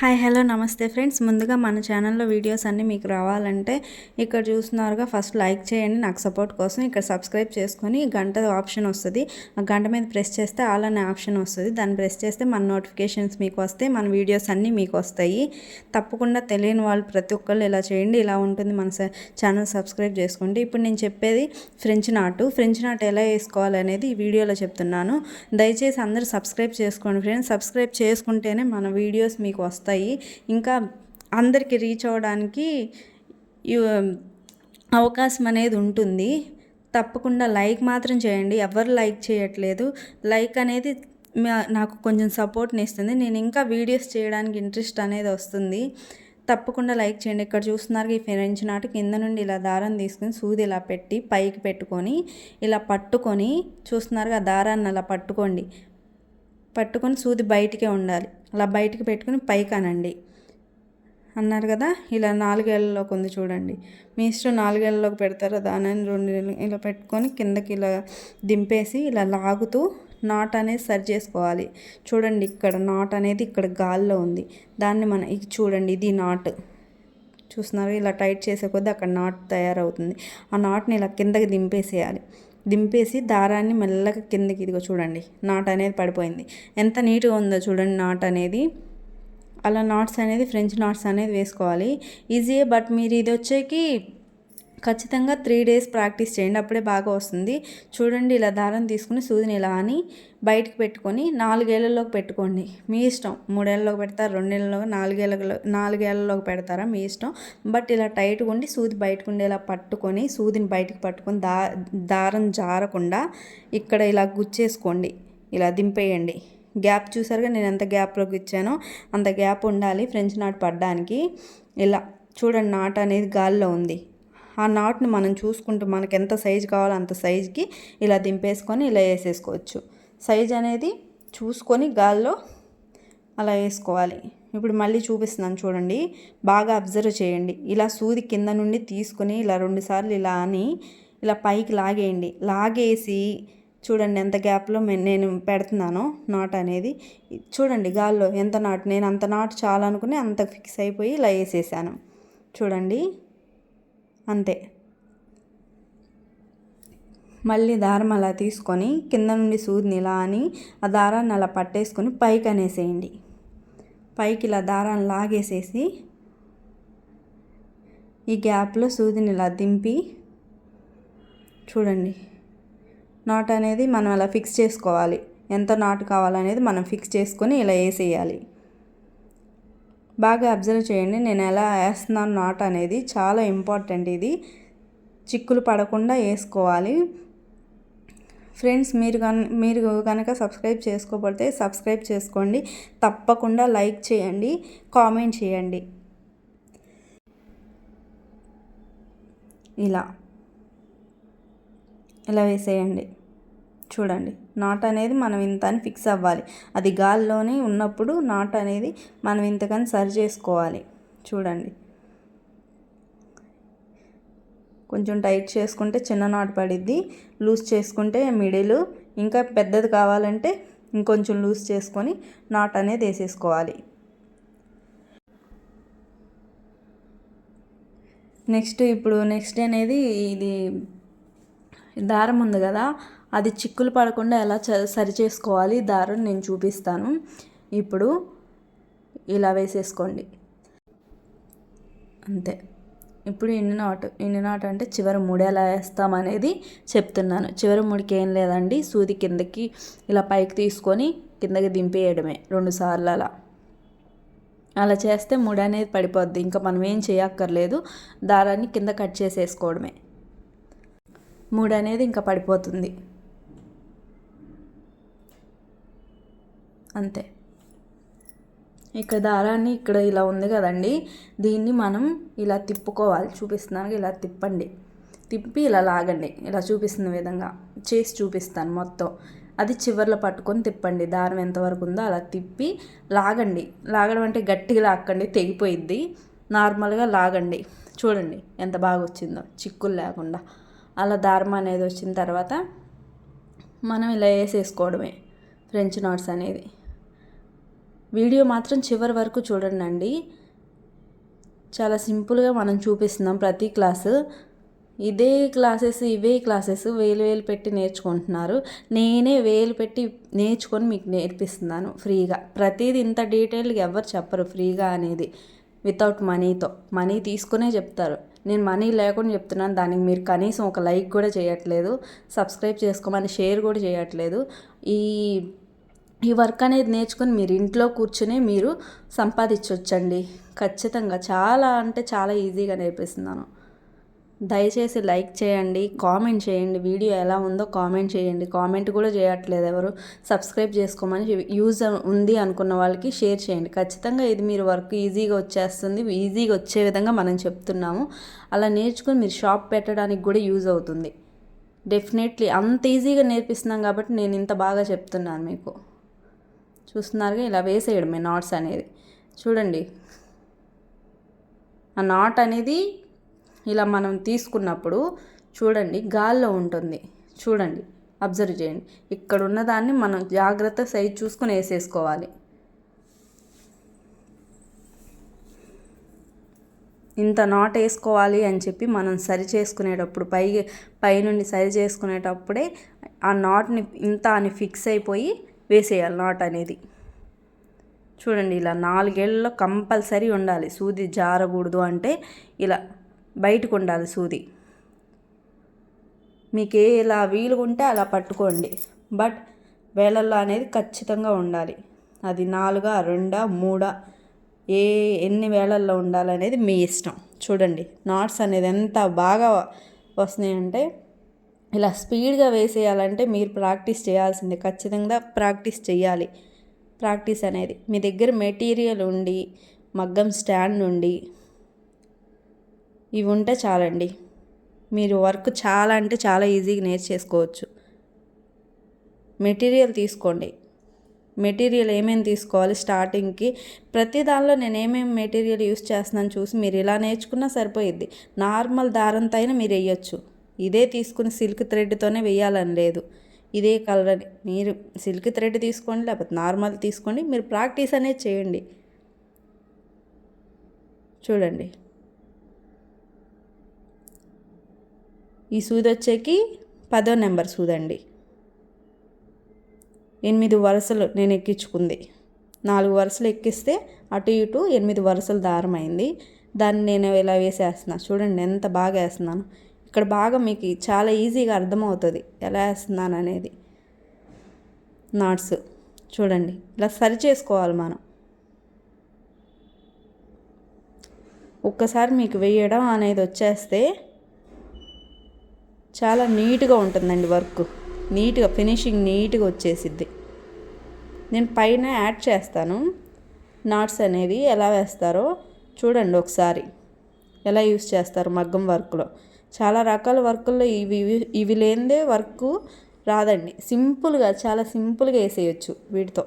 Hi hello నమస్తే friends. ముందుగా మన ఛానల్లో వీడియోస్ అన్నీ మీకు రావాలంటే ఇక్కడ చూస్తున్నారుగా ఫస్ట్ లైక్ చేయండి నాకు సపోర్ట్ కోసం ఇక్కడ సబ్స్క్రైబ్ చేసుకొని గంట ఆప్షన్ వస్తుంది. ఆ గంట మీద ప్రెస్ చేస్తే ఆల్ అనే ఆప్షన్ వస్తుంది. దాన్ని ప్రెస్ చేస్తే మన నోటిఫికేషన్స్ మీకు వస్తాయి మన వీడియోస్ అన్నీ మీకు వస్తాయి. తప్పకుండా తెలియని వాళ్ళు ప్రతి ఒక్కళ్ళు ఇలా చేయండి ఇలా ఉంటుంది. మన ఛానల్ సబ్స్క్రైబ్ చేసుకోండి. ఇప్పుడు నేను చెప్పేది ఫ్రెంచ్ నాటు. ఫ్రెంచ్ నాటు ఎలా వేసుకోవాలి అనేది ఈ వీడియోలో చెప్తున్నాను. దయచేసి అందరూ సబ్స్క్రైబ్ చేసుకోండి ఫ్రెండ్స్. సబ్స్క్రైబ్ చేసుకుంటేనే మన వీడియోస్ మీకు వస్తాయి. వస్తాయి ఇంకా అందరికి రీచ్ అవ్వడానికి అవకాశం అనేది ఉంటుంది. తప్పకుండా లైక్ మాత్రం చేయండి. ఎవరు లైక్ చేయట్లేదు. లైక్ అనేది నాకు కొంచెం సపోర్ట్ని ఇస్తుంది నేను ఇంకా వీడియోస్ చేయడానికి ఇంట్రెస్ట్ అనేది వస్తుంది. తప్పకుండా లైక్ చేయండి. ఇక్కడ చూస్తున్నారు ఈ ఫ్రెంచ్ నాటు కింద నుండి ఇలా దారం తీసుకుని సూది ఇలా పెట్టి పైకి పెట్టుకొని ఇలా పట్టుకొని చూస్తున్నారు ఆ దారాన్ని అలా పట్టుకోండి. పట్టుకొని సూది బయటికే ఉండాలి. అలా బయటికి పెట్టుకుని పైకి అనండి అన్నారు కదా ఇలా నాలుగేళ్ళలోకి ఉంది చూడండి. మీ ఇష్టం నాలుగేళ్ళలోకి పెడతారు దానిని రెండు ఇలా పెట్టుకొని కిందకి ఇలా దింపేసి ఇలా లాగుతూ నాట్ అనేది సరి చేసుకోవాలి. చూడండి ఇక్కడ నాట్ అనేది ఇక్కడ గాల్లో ఉంది. దాన్ని మన ఇది చూడండి ఇది నాట్. చూస్తున్నారు? ఇలా టైట్ చేసే కొద్దీ అక్కడ నాట్ తయారవుతుంది. ఆ నాట్ని ఇలా కిందకి దింపేసేయాలి. దింపేసి దారాన్ని మెల్లగా కిందకి ఇదిగో చూడండి నాట్ అనేది పడిపోయింది. ఎంత నీట్గా ఉందో చూడండి నాట్ అనేది. అలా నాట్స్ అనేది ఫ్రెంచ్ నాట్స్ అనేది వేసుకోవాలి. ఈజీయే బట్ మీరు ఇది వచ్చేకి ఖచ్చితంగా త్రీ డేస్ ప్రాక్టీస్ చేయండి అప్పుడే బాగా వస్తుంది. చూడండి ఇలా దారం తీసుకుని సూదిని ఇలా అని బయటకు పెట్టుకొని నాలుగేళ్ళలోకి పెట్టుకోండి. మీ ఇష్టం. మూడేళ్ళలోకి పెడతారు? రెండేళ్ళలో నాలుగేళ్ళలో నాలుగేళ్ళలోకి పెడతారా? మీ ఇష్టం. బట్ ఇలా టైట్గా ఉండి సూది బయటకు ఉండేలా పట్టుకొని సూదిని బయటకు పట్టుకొని దా దారం జారకుండా ఇక్కడ ఇలా గుచ్చేసుకోండి. ఇలా దింపేయండి. గ్యాప్ చూసారుగా? నేను ఎంత గ్యాప్లోకి ఇచ్చానో అంత గ్యాప్ ఉండాలి ఫ్రెంచ్ నాట్ పడడానికి. ఇలా చూడండి నాట్ అనేది గాల్లో ఉంది. ఆ నాట్ని మనం చూసుకుంటూ మనకి ఎంత సైజు కావాలో అంత సైజుకి ఇలా దింపేసుకొని ఇలా వేసేసుకోవచ్చు. సైజ్ అనేది చూసుకొని గాల్లో అలా వేసుకోవాలి. ఇప్పుడు మళ్ళీ చూపిస్తున్నాను చూడండి. బాగా అబ్జర్వ్ చేయండి. ఇలా సూది కింద నుండి తీసుకొని ఇలా రెండుసార్లు ఇలా అని ఇలా పైకి లాగేయండి. లాగేసి చూడండి ఎంత గ్యాప్లో నేను పెడుతున్నానో నాట్ అనేది. చూడండి గాల్లో ఎంత నాటు. నేను అంత నాటు చాలనుకుని అంత ఫిక్స్ అయిపోయి ఇలా వేసేసాను. చూడండి. అంతే. మళ్ళీ దారం అలా తీసుకొని కింద నుండి సూదిని ఇలా అని ఆ దారాన్ని అలా పట్టేసుకొని పైకి అనేసేయండి. పైకి ఇలా దారాన్ని లాగేసేసి ఈ గ్యాప్లో సూదిని ఇలా దింపి చూడండి. నాట్ అనేది మనం అలా ఫిక్స్ చేసుకోవాలి. ఎంత నాటు కావాలనేది మనం ఫిక్స్ చేసుకొని ఇలా వేసేయాలి. బాగా అబ్జర్వ్ చేయండి. నేను ఎలా వేస్తున్నాను నాట్ అనేది చాలా ఇంపార్టెంట్. ఇది చిక్కులు పడకుండా వేసుకోవాలి. ఫ్రెండ్స్ మీరు కన్ మీరు కనుక సబ్స్క్రైబ్ చేసుకోబడితే సబ్స్క్రైబ్ చేసుకోండి. తప్పకుండా లైక్ చేయండి కామెంట్ చేయండి. ఇలా. ఇలా వేసేయండి. చూడండి నాట్ అనేది మనం ఇంత అని ఫిక్స్ అవ్వాలి. అది గాల్లోనే ఉన్నప్పుడు నాట్ అనేది మనం ఇంతకని సరి చేసుకోవాలి. చూడండి. కొంచెం టైట్ చేసుకుంటే చిన్న నాటు పడిద్ది లూజ్ చేసుకుంటే మిడిల్ ఇంకా పెద్దది కావాలంటే ఇంకొంచెం లూజ్ చేసుకొని నాట్ అనేది వేసేసుకోవాలి. నెక్స్ట్ ఇప్పుడు నెక్స్ట్ అనేది ఇది దారం ఉంది కదా అది చిక్కులు పడకుండా ఎలా సరి చేసుకోవాలి? దారం నేను చూపిస్తాను. ఇప్పుడు ఇలా వేసేసుకోండి. అంతే. ఇప్పుడు ఇన్ని నాటు ఇన్ని నాట్ అంటే చివరి ముడి ఎలా వేస్తామనేది చెప్తున్నాను. చివరి ముడికి ఏం లేదండి. సూది కిందకి ఇలా పైకి తీసుకొని కిందకి దింపేయడమే రెండు సార్లు అలా. అలా చేస్తే ముడి అనేది పడిపోద్ది. ఇంకా మనం ఏం చేయక్కర్లేదు. దారాన్ని కింద కట్ చేసేసుకోవడమే. ముడి అనేది ఇంకా పడిపోతుంది. అంతే. ఇక్కడ దారాన్ని ఇక్కడ ఇలా ఉంది కదండి. దీన్ని మనం ఇలా తిప్పుకోవాలి. చూపిస్తున్నాను ఇలా తిప్పండి. తిప్పి ఇలా లాగండి. ఇలా చూపిస్తున్న విధంగా చేసి చూపిస్తాను మొత్తం. అది చివర్లో పట్టుకొని తిప్పండి. దారం ఎంతవరకు ఉందో అలా తిప్పి లాగండి. లాగడం అంటే గట్టిగా లాక్కండి. తెగిపోయిద్ది. నార్మల్గా లాగండి. చూడండి ఎంత బాగా వచ్చిందో. చిక్కులు లేకుండా. అలా దారం అనేది వచ్చిన తర్వాత మనం ఇలా వేసేసుకోవడమే. ఫ్రెంచ్ నాట్స్ అనేది. వీడియో మాత్రం చివరి వరకు చూడండి చాలా సింపుల్గా మనం చూపిస్తున్నాం ప్రతి క్లాసు. ఇదే క్లాసెస్ ఇవే క్లాసెస్ వేలు వేలు పెట్టి నేర్చుకుంటున్నారు. నేనే వేలు పెట్టి నేర్చుకొని మీకు నేర్పిస్తున్నాను ఫ్రీగా. ప్రతిదీ ఇంత డీటెయిల్గా ఎవరు చెప్పరు ఫ్రీగా అనేది. వితౌట్ మనీతో. మనీ తీసుకునే చెప్తారు. నేను మనీ లేకుండా చెప్తున్నాను. దానికి మీరు కనీసం ఒక లైక్ కూడా చేయట్లేదు. సబ్స్క్రైబ్ చేసుకోమని షేర్ కూడా చేయట్లేదు. ఈ ఈ వర్క్ అనేది నేర్చుకొని మీరు ఇంట్లో కూర్చుని మీరు సంపాదించవచ్చండి ఖచ్చితంగా చాలా అంటే చాలా ఈజీగా నేర్పిస్తున్నాను. దయచేసి లైక్ చేయండి కామెంట్ చేయండి వీడియో ఎలా ఉందో కామెంట్ చేయండి. కామెంట్ కూడా చేయట్లేదు ఎవరు. సబ్స్క్రైబ్ చేసుకోమని యూజ్ ఉంది అనుకున్న వాళ్ళకి షేర్ చేయండి. ఖచ్చితంగా ఇది మీరు వర్క్ ఈజీగా వచ్చేస్తుంది. ఈజీగా వచ్చే విధంగా మనం చెప్తున్నాము. అలా నేర్చుకుని మీరు షాప్ పెట్టడానికి కూడా యూజ్ అవుతుంది. డెఫినెట్లీ అంత ఈజీగా నేర్పిస్తున్నాం కాబట్టి నేను ఇంత బాగా చెప్తున్నాను మీకు. చూస్తున్నారుగా ఇలా వేసేయడమే నాట్స్ అనేది. చూడండి. ఆ నాట్ అనేది ఇలా మనం తీసుకున్నప్పుడు చూడండి గాల్లో ఉంటుంది. చూడండి. అబ్జర్వ్ చేయండి. ఇక్కడ ఉన్నదాన్ని మనం జాగ్రత్త సైజ్ చూసుకొని వేసేసుకోవాలి. ఇంత నాట్ వేసుకోవాలి అని చెప్పి మనం సరి చేసుకునేటప్పుడు పై పైనుండి సరి చేసుకునేటప్పుడే ఆ నాట్ని ఇంత అని ఫిక్స్ అయిపోయి వేసేయాలి నాట్ అనేది. చూడండి ఇలా నాలుగేళ్ళలో కంపల్సరీ ఉండాలి. సూది జారకూడదు అంటే ఇలా బయటకు ఉండాలి సూది. మీకు ఏ ఇలా వీలుగుంటే అలా పట్టుకోండి. బట్ వేళల్లో అనేది ఖచ్చితంగా ఉండాలి. అది నాలుగా రెండా మూడా ఏ ఎన్ని వేళల్లో ఉండాలనేది మీ ఇష్టం. చూడండి నాట్స్ అనేది ఎంత బాగా వస్తున్నాయంటే ఇలా స్పీడ్గా వేసేయాలంటే మీరు ప్రాక్టీస్ చేయాల్సిందే. ఖచ్చితంగా ప్రాక్టీస్ చేయాలి ప్రాక్టీస్ అనేది మీ దగ్గర మెటీరియల్ ఉండి మగ్గం స్టాండ్ ఉండి ఇవి ఉంటే చాలండి. మీరు వర్క్ చాలా అంటే చాలా ఈజీగా నేర్చేసుకోవచ్చు. మెటీరియల్ తీసుకోండి. మెటీరియల్ ఏమేమి తీసుకోవాలి స్టార్టింగ్కి? ప్రతి దానిలో నేను ఏమేమి మెటీరియల్ యూస్ చేస్తున్నాను చూసి మీరు ఇలా నేర్చుకున్నా సరిపోయిద్ది. నార్మల్ దారంతో అయినా మీరు వేయచ్చు. ఇదే తీసుకుని సిల్క్ థ్రెడ్తోనే వేయాలని లేదు. ఇదే కలర్ మీరు సిల్క్ థ్రెడ్ తీసుకోండి లేకపోతే నార్మల్ తీసుకోండి మీరు ప్రాక్టీస్ అనేది చేయండి. చూడండి. ఈ సూది వచ్చేకి పదో నెంబర్ సూదండి. ఎనిమిది వరుసలు నేను ఎక్కించుకుంది. నాలుగు వరుసలు ఎక్కిస్తే అటు ఇటు ఎనిమిది వరుసలు దారం అయింది దాన్ని నేను ఇలా వేసేస్తున్నా? చూడండి ఎంత బాగా వేస్తున్నాను. ఇక్కడ బాగా మీకు చాలా ఈజీగా అర్థమవుతుంది. ఎలా వేస్తున్నాను అనేది. నాట్స్. చూడండి. ఇలా సరి చేసుకోవాలి మనం. ఒక్కసారి మీకు వేయడం అనేది వచ్చేస్తే చాలా నీట్గా ఉంటుందండి వర్క్. నీట్గా ఫినిషింగ్ నీట్గా వచ్చేసిద్ది. నేను పైన యాడ్ చేస్తాను. నాట్స్ అనేది ఎలా వేస్తారో చూడండి ఒకసారి. ఎలా యూస్ చేస్తారు మగ్గం వర్క్లో. చాలా రకాల వర్కుల్లో ఇవి ఇవి లేనిదే వర్క్ రాదండి. సింపుల్గా చాలా సింపుల్గా వేసేయచ్చు వీటితో.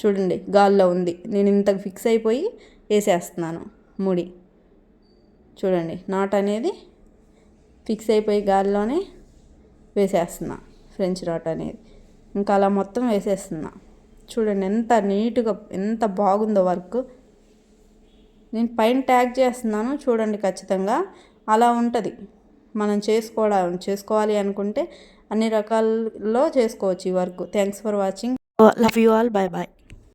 చూడండి గాల్లో ఉంది. నేను ఇంత ఫిక్స్ అయిపోయి వేసేస్తున్నాను ముడి. చూడండి నాట్ అనేది ఫిక్స్ అయిపోయి గాల్లోనే వేసేస్తున్నా. ఫ్రెంచ్ నాట్ అనేది. ఇంకా అలా మొత్తం వేసేస్తున్నా. చూడండి ఎంత నీట్గా ఎంత బాగుందో వర్క్. నేను పైన ట్యాగ్ చేస్తున్నాను చూడండి ఖచ్చితంగా. అలా ఉంటుంది. మనం చేసుకోవడం చేసుకోవాలి అనుకుంటే అన్ని రకాల్లో చేసుకోవచ్చు ఈ work. Thanks for watching love you all bye bye